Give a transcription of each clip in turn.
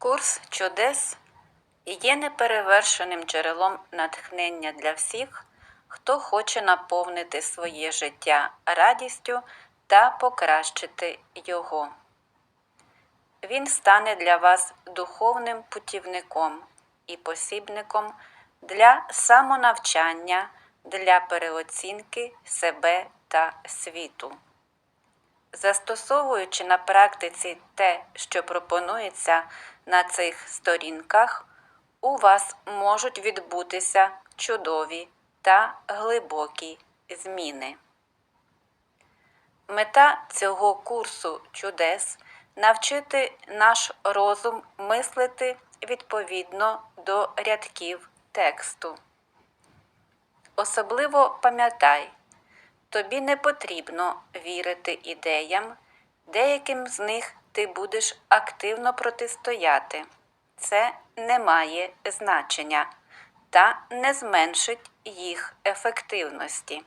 Курс чудес є неперевершеним джерелом натхнення для всіх, хто хоче наповнити своє життя радістю та покращити його. Він стане для вас духовним путівником і посібником для самонавчання, для переоцінки себе та світу. Застосовуючи на практиці те, що пропонується на цих сторінках, у вас можуть відбутися чудові та глибокі зміни. Мета цього курсу чудес навчити наш розум мислити відповідно до рядків тексту. Особливо пам'ятай, тобі не потрібно вірити ідеям, деяким з них ти будеш активно протистояти. Це не має значення та не зменшить їх ефективності.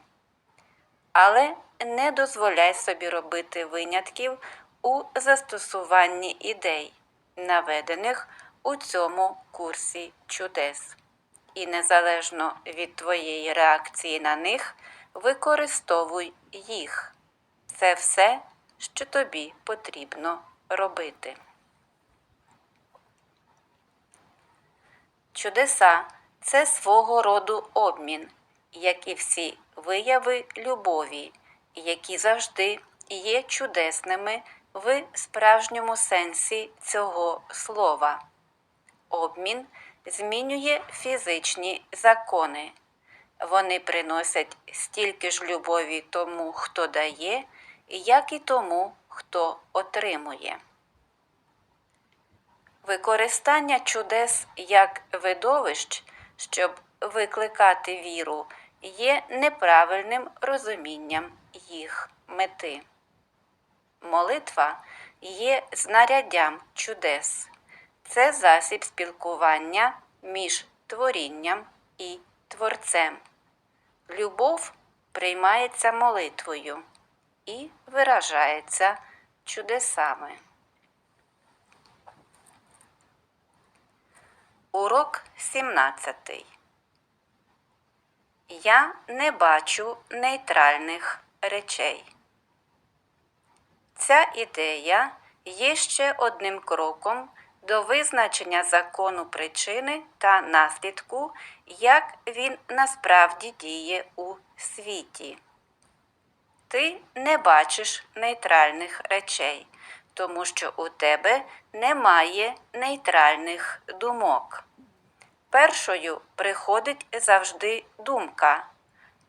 Але не дозволяй собі робити винятків у застосуванні ідей, наведених у цьому курсі чудес. І незалежно від твоєї реакції на них, використовуй їх. Це все, що тобі потрібно робити. Чудеса це свого роду обмін, як і всі вияви любові, які завжди є чудесними в справжньому сенсі цього слова. Обмін змінює фізичні закони. Вони приносять стільки ж любові тому, хто дає, як і тому, хто отримує. Використання чудес як видовищ, щоб викликати віру, є неправильним розумінням їх мети. Молитва є знаряддям чудес. Це засіб спілкування між творінням і творцем. Любов приймається молитвою і виражається чудесами. Урок 17. Я не бачу нейтральних речей. Ця ідея є ще одним кроком до визначення закону причини та наслідку, як він насправді діє у світі. Ти не бачиш нейтральних речей, тому що у тебе немає нейтральних думок. Першою приходить завжди думка,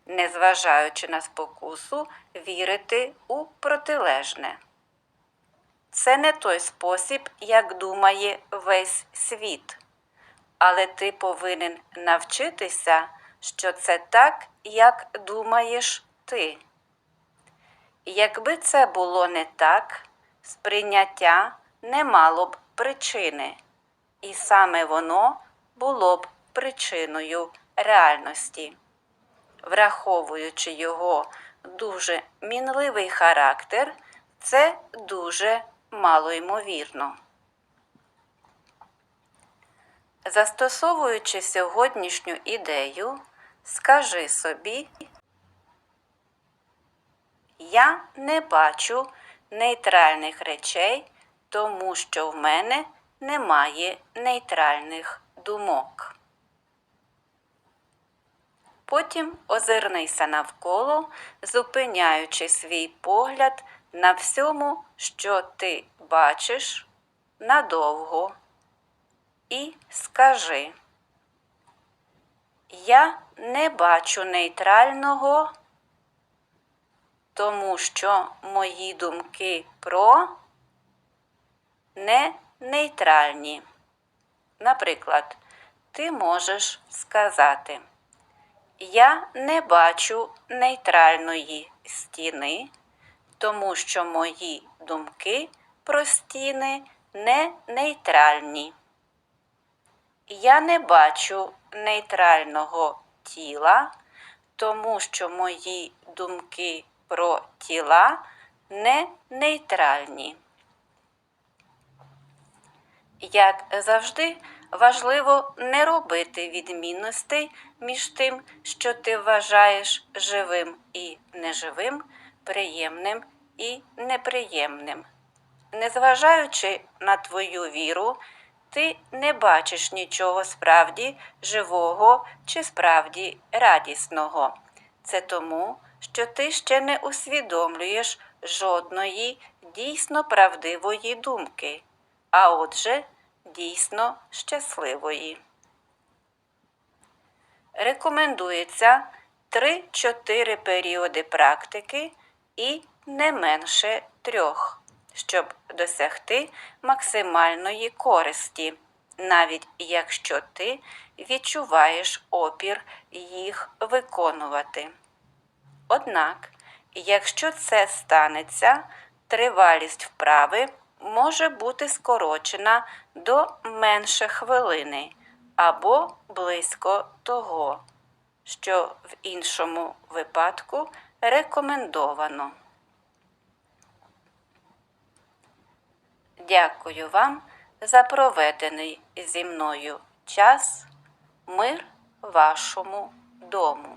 незважаючи на спокусу вірити у протилежне. Це не той спосіб, як думає весь світ, але ти повинен навчитися, що це так, як думаєш ти. Якби це було не так, сприйняття не мало б причини, і саме воно було б причиною реальності. Враховуючи його дуже мінливий характер, це дуже малоймовірно. Застосовуючи сьогоднішню ідею, скажи собі, я не бачу нейтральних речей, тому що в мене немає нейтральних думок. Потім озирнися навколо, зупиняючи свій погляд на всьому, що ти бачиш надовго, і скажи, я не бачу нейтрального, тому що мої думки про не нейтральні. Наприклад, ти можеш сказати, я не бачу нейтральної стіни, тому що мої думки про стіни не нейтральні. Я не бачу нейтрального тіла, тому що мої думки про тіла не нейтральні. Як завжди, важливо не робити відмінностей між тим, що ти вважаєш живим і неживим, приємним і неприємним. Незважаючи на твою віру, ти не бачиш нічого справді живого чи справді радісного. Це тому, що ти ще не усвідомлюєш жодної дійсно правдивої думки, а отже, дійсно щасливої. Рекомендується 3-4 періоди практики і не менше трьох, щоб досягти максимальної користі, навіть якщо ти відчуваєш опір їх виконувати. Однак, якщо це станеться, тривалість вправи може бути скорочена до менше хвилини або близько того, що в іншому випадку рекомендовано. Дякую вам за проведений зі мною час. Мир вашому дому.